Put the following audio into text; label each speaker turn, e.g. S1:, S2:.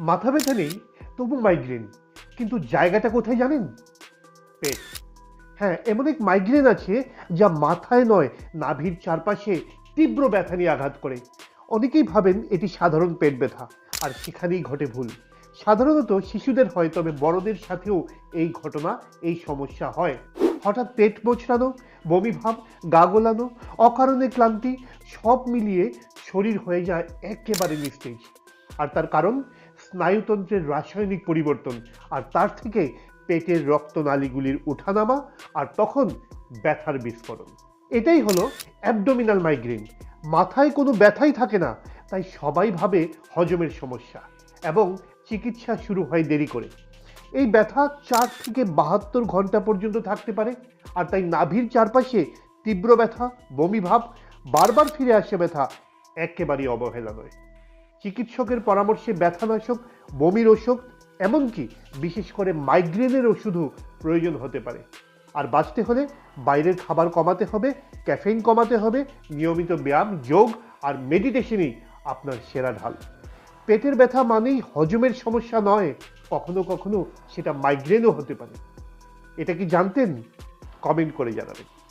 S1: মাথা ব্যথা নেই, তবু মাইগ্রেন কিন্তু জায়গাটা কোথায় জানেন? পেট। হ্যাঁ এমন এক মাইগ্রেন আছে যা মাথায় নয়, নাভির চারপাশে তীব্র ব্যথা নিয়ে আঘাত করে। অনেকেই ভাবেন এটি সাধারণ পেট ব্যথা, আর সেখানেই ঘটে ভুল। সাধারণত শিশুদের হয়, তবে বড়দের সাথেও এই ঘটনা, এই সমস্যা হয়। হঠাৎ পেট মোচড়ানো, বমি ভাব, গা গোলানো, অকারণে ক্লান্তি, সব মিলিয়ে শরীর হয়ে যায় একেবারে নিস্তেজ। আর তার কারণ? স্নায়ুতন্ত্রের রাসায়নিক পরিবর্তন আর তার থেকে পেটের রক্তনালীগুলির ওঠানামা আর তখন ব্যথার বিস্ফোরণ। এটাই হলো অ্যাবডোমিনাল মাইগ্রেন। মাথায় কোনো ব্যথাই থাকে না, তাই সবাই ভাবে হজমের সমস্যা এবং চিকিৎসা শুরু হয় দেরি করে। এই ব্যথা চার থেকে বাহাত্তর ঘণ্টা পর্যন্ত থাকতে পারে আর তাই নাভির চারপাশে তীব্র ব্যথা, বমি ভাব, বারবার ফিরে আসে ব্যথা একেবারেই অবহেলা নয় চিকিৎসকের পরামর্শে ব্যথানাশক, বমির ওষুধ, এমনকি বিশেষ করে মাইগ্রেনের ওষুধও প্রয়োজন হতে পারে। আর বাঁচতে হলে বাইরের খাবার কমাতে হবে, ক্যাফেইন কমাতে হবে, নিয়মিত ব্যায়াম, যোগ আর মেডিটেশনই আপনার সেরা ঢাল। পেটের ব্যথা মানেই হজমের সমস্যা নয়, কখনো কখনো সেটা মাইগ্রেনও হতে পারে। এটা কি জানতেন? কমেন্ট করে জানাবেন।